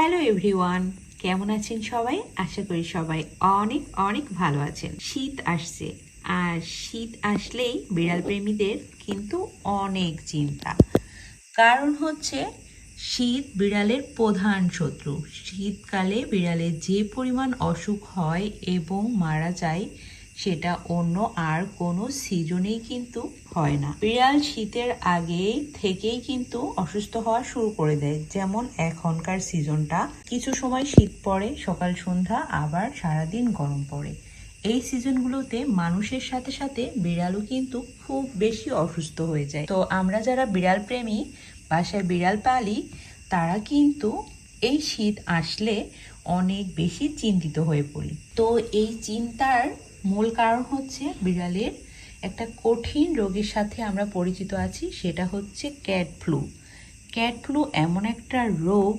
Hello everyone, কেমন আছেন সবাই? আশা করি সবাই অনেক অনেক ভালো আছেন। শীত আসছে, আর শীত আসলেই বিড়াল প্রেমীদের কিন্তু অনেক চিন্তা। কারণ হচ্ছে, শীত বিড়ালের প্রধান শত্রু। শীতকালে বিড়ালের যে পরিমাণ অসুখ হয় এবং মারা যায় সেটা অন্য আর কোনো সিজনেই কিন্তু হয় না। বিড়াল শীতের আগে থেকেই কিন্তু অসুস্থ হওয়া শুরু করে দেয়। যেমন এখনকার সিজনটা, কিছু সময় শীত পড়ে, সকাল সন্ধ্যা, আবার সারাদিন গরম পড়ে। এই সিজনগুলোতে মানুষের সাথে সাথে বিড়ালও কিন্তু খুব বেশি অসুস্থ হয়ে যায়। তো আমরা যারা বিড়াল প্রেমী, বাসায় বিড়াল পালি, তারা কিন্তু এই শীত আসলে অনেক বেশি চিন্তিত হয়ে পড়ি। তো এই চিন্তার মূল কারণ হচ্ছে বিড়ালের একটা কঠিন রোগের সাথে আমরা পরিচিত আছি, সেটা হচ্ছে ক্যাট ফ্লু ক্যাট ফ্লু এমন একটা রোগ